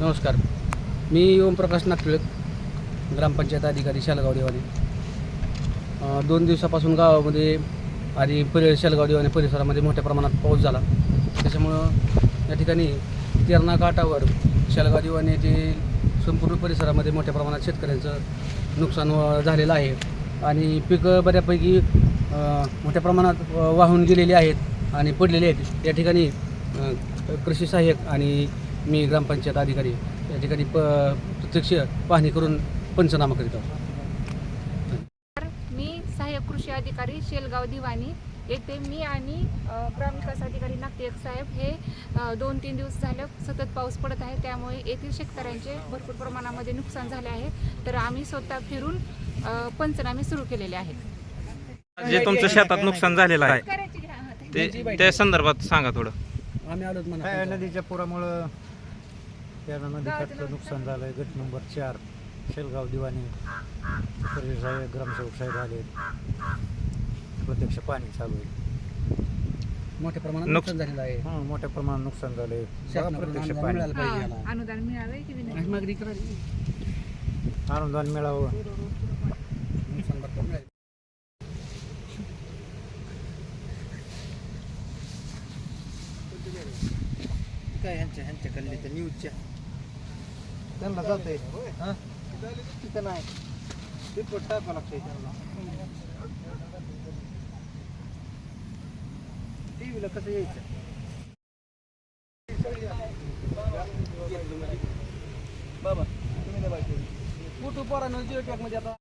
नमस्कार. मी ओमप्रकाश नागटिळक ग्रामपंचायत अधिकारी शालगाव देवाने दोन दिवसापासून गावामध्ये आणि परि शालगाव देवाने परिसरामध्ये मोठ्या प्रमाणात पाऊस झाला. त्याच्यामुळं या ठिकाणी तेरणा घाटावर शालगाव देवाने येथील संपूर्ण परिसरामध्ये मोठ्या प्रमाणात शेतकऱ्यांचं नुकसान व- झालेलं आहे. आणि पिकं बऱ्यापैकी मोठ्या प्रमाणात वाहून गेलेली आहेत आणि पडलेले आहेत. या ठिकाणी कृषी सहाय्यक आणि मी ग्रामपंचायत अधिकारी या ठिकाणी प प्रत्यक्ष पाहणी करून पंचनामा करीत आहोत. तर मी सहाय्यक कृषी अधिकारी शेलगाव दिवाणी येथे मी आणि ग्रामविकास अधिकारी नागटिक साहेब हे दोन तीन दिवस झालं सतत पाऊस पडत आहे. त्यामुळे येथील शेतकऱ्यांचे भरपूर प्रमाणामध्ये नुकसान झाले आहे. तर आम्ही स्वतः फिरून पंचनामे सुरू केलेले आहेत. जे तुमचं शेतात नुकसान झालेलं आहे ते त्या संदर्भात सांगा थोडं. आम्ही आलो नदीच्या पुरामुळं त्या नदीकाठचं नुकसान झालं आहे गट नंबर चार शेलगाव दिवाणी. साहेब ग्रामसेवक साहेब आले. प्रत्यक्ष पाणी चालू आहे. मोठ्या प्रमाणात नुकस- नुकसान झालेलं आहे. हं, मोठ्या प्रमाणात नुकसान झालं आहे शासनाकडून प्रत्यक्ष अनुदान पाणी. मिळालं पाहिजे याला. अनुदान मिळावे की अशी मागणी करायची अनुदान मिळावं. नुकसान भरपाई मिळाली. काय ह्यांच्या ह्यांच्या कडले त्या न्यूजच्या त्यांना जात. आहे तिथं नाही. रिपोर्ट टाकावं लागतंय त्यांना. टी व्हीला कसं यायचं? बाबा तुम्ही कुठं पोरांनो जिओ टॅकमध्ये आता?